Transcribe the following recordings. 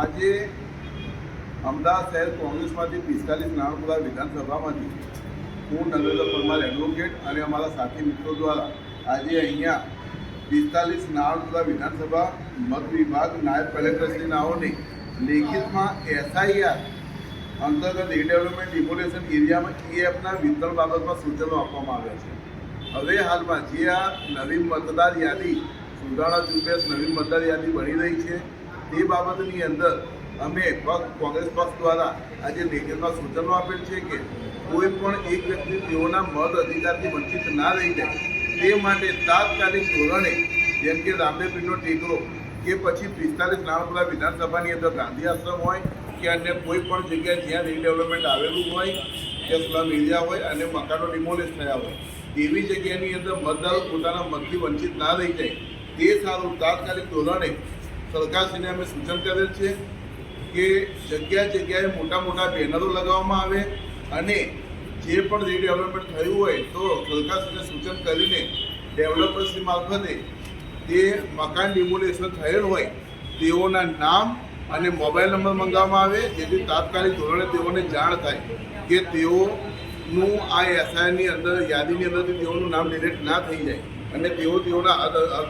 આજે અમદાવાદ શહેર કોંગ્રેસમાંથી પિસ્તાલીસ નાણાપુરા વિધાનસભામાંથી હું નરેન્દ્ર પરમાર એડવોકેટ અને અમારા સાથી મિત્રો દ્વારા આજે અહીંયા પિસ્તાલીસ નાણાપુરા વિધાનસભા મત વિભાગ નાયબ કલેક્ટરશ્રીનાઓને લેખિતમાં એસઆઈઆર અંતર્ગત રીડેવલપમેન્ટ ડિમોલેશન એરિયામાં ઈએફના વિતરણ બાબતમાં સૂચનો આપવામાં આવ્યા છે. હવે હાલમાં જે આ નવીન મતદાર યાદી સુધારણા ઝુંબેશ નવીન મતદાર યાદી બની રહી છે. તે બાબતની અંદર અમે કોંગ્રેસ પક્ષ દ્વારા આજે લેખિતમાં સૂચનો આપેલ છે કે કોઈ પણ એક વ્યક્તિ તેઓના મત અધિકારથી વંચિત ના રહી જાય, તે માટે તાત્કાલિક ધોરણે, જેમ કે રામદેવપીરનો ટેકરો કે પછી પિસ્તાલીસ નાણપુરા વિધાનસભાની અંદર ગાંધી આશ્રમ હોય કે અન્ય કોઈ પણ જગ્યાએ જ્યાં રીડેવલપમેન્ટ આવેલું હોય, કે સ્લમ એરિયા હોય અને મકાનો ડિમોલિશ થયા હોય, એવી જગ્યાની અંદર મતદારો પોતાના મતથી વંચિત ના રહી જાય, તે સારું તાત્કાલિક ધોરણે સરકારશ્રીને અમે સૂચન કરેલ છે કે જગ્યા જગ્યાએ મોટા મોટા બેનરો લગાવવામાં આવે અને જે પણ રીડેવલપમેન્ટ થયું હોય તો સરકારશ્રીને સૂચન કરીને ડેવલપર્સની મારફતે તે મકાન ડિમોલેશન થયેલ હોય તેઓના નામ અને મોબાઈલ નંબર મંગાવવામાં આવે, જેથી તાત્કાલિક ધોરણે તેઓને જાણ થાય કે તેઓનું આ એસઆઈની અંદર, યાદીની અંદરથી તેઓનું નામ ડિલેટ ના થઈ જાય અને તેઓ તેઓના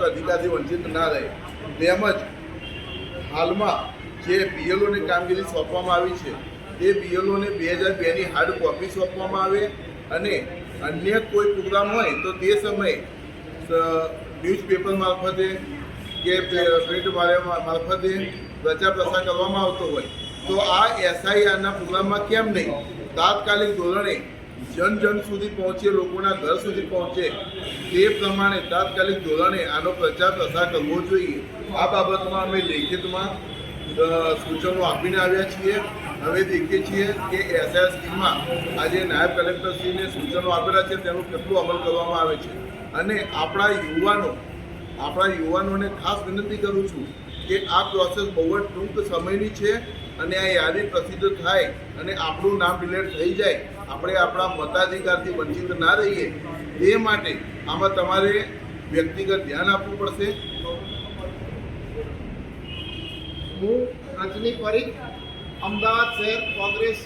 અધિકારથી વંચિત ના રહે. તેમજ હાલમાં જે બીએલઓની કામગીરી સોંપવામાં આવી છે તે બીએલઓને બે હજાર બેની હાર્ડ કોપી સોંપવામાં આવે અને અન્ય કોઈ પ્રોગ્રામ હોય તો તે સમયે ન્યૂઝપેપર મારફતે કે પ્રિન્ટ મારફતે પ્રચાર પ્રસાર કરવામાં આવતો હોય. તો આ એસઆઈઆરના પ્રોગ્રામમાં કેમ નહીં? તાત્કાલિક ધોરણે જન જન સુધી પહોંચે લોકોના ઘર સુધી પહોંચે તે પ્રમાણે તાત્કાલિક ધોરણે આનો પ્રચાર પ્રસાર કરવો જોઈએ. આ બાબતમાં અમે લેખિતમાં સૂચનો આપીને આવ્યા છીએ. હવે દેખીએ છીએ કે એસઆઈ સ્કીમમાં આજે નાયબ કલેક્ટરશ્રીને સૂચનો આપેલા છે, તેનું કેટલું અમલ કરવામાં આવે છે. અને આપણા યુવાનો, આપણા યુવાનોને ખાસ વિનંતી કરું છું કે આ પ્રોસેસ બહુ જ ટૂંક સમયની છે અને આ યાદી પ્રસિદ્ધ થાય અને આપણું નામ ડિલેટ થઈ જાય આપણે આપણા મતાધિકારથી વંચિત ના રહીએ તે માટે આમાં તમારે વ્યક્તિગત ધ્યાન આપવું પડશે. હું રજની પરીખ, અમદાવાદ શહેર કોંગ્રેસ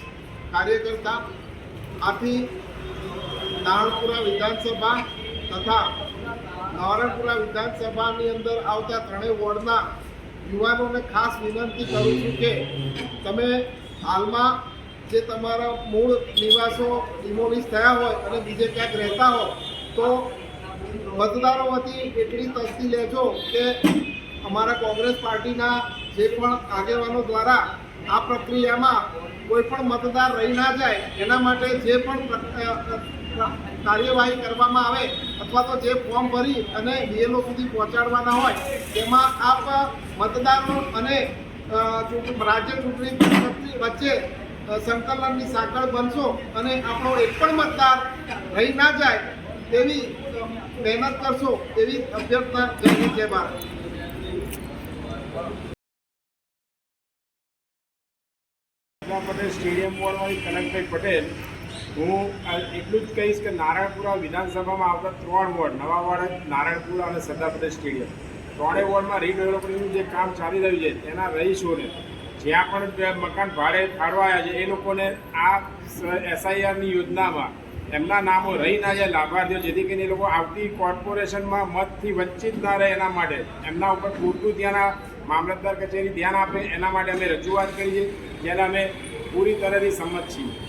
કાર્યકર્તા. આથી નારણપુરા વિધાનસભા તથા નારણપુરા વિધાનસભાની અંદર આવતા ત્રણેય વોર્ડના યુવાનોને ખાસ વિનંતી કરું છું કે તમે હાલમાં જે તમારા મૂળ નિવાસો ડિમોલિશ થયા હોય અને બીજે ક્યાંક રહેતા હો, તો મતદારો વતી એટલી તસ્તી લેજો કે અમારા કોંગ્રેસ પાર્ટીના જે પણ આગેવાનો દ્વારા આ પ્રક્રિયામાં કોઈ પણ મતદાર રહી ના જાય, એના માટે જે પણ કાર્યવાહી કરવામાં આવે અથવા તો જે ફોર્મ ભરી અને બીએલઓ સુધી પહોંચાડવાના હોય, તેમાં આપ મતદારો અને રાજ્ય ચૂંટણી વચ્ચે સંકલનની સાંકળ બનશો અને આપણો એક પણ મતદાર રહી ના જાય તેવી મહેનત કરશો તેવી અભ્યર્થના જય જય ભારત. પટેલ સ્ટેડિયમ વોર્ડમાંથી કનકભાઈ પટેલ, હું એટલું જ કહીશ કે નારાયણપુરા વિધાનસભામાં આવતા ત્રણ વોર્ડ, નવા વોર્ડ નારાયણપુરા અને સરદાર પટેલ સ્ટેડિયમ. ત્રણેય વોર્ડમાં રીડેવલપમેન્ટનું જે કામ ચાલી રહ્યું છે તેના રહીશોને જ્યાં પણ મકાન ભાડે ફાળવાયા છે, એ લોકોને આ એસઆઈઆરની યોજનામાં એમના નામો રહી ના જાય લાભાર્થીઓ, જેથી કરીને એ લોકો આવતી કોર્પોરેશનમાં મતથી વંચિત ના રહે એના માટે એમના ઉપર પૂરતું ધ્યાન આ મામલતદાર કચેરી ધ્યાન આપે એના માટે અમે રજૂઆત કરીએ જેને અમે પૂરી તરહથી સંમત છીએ.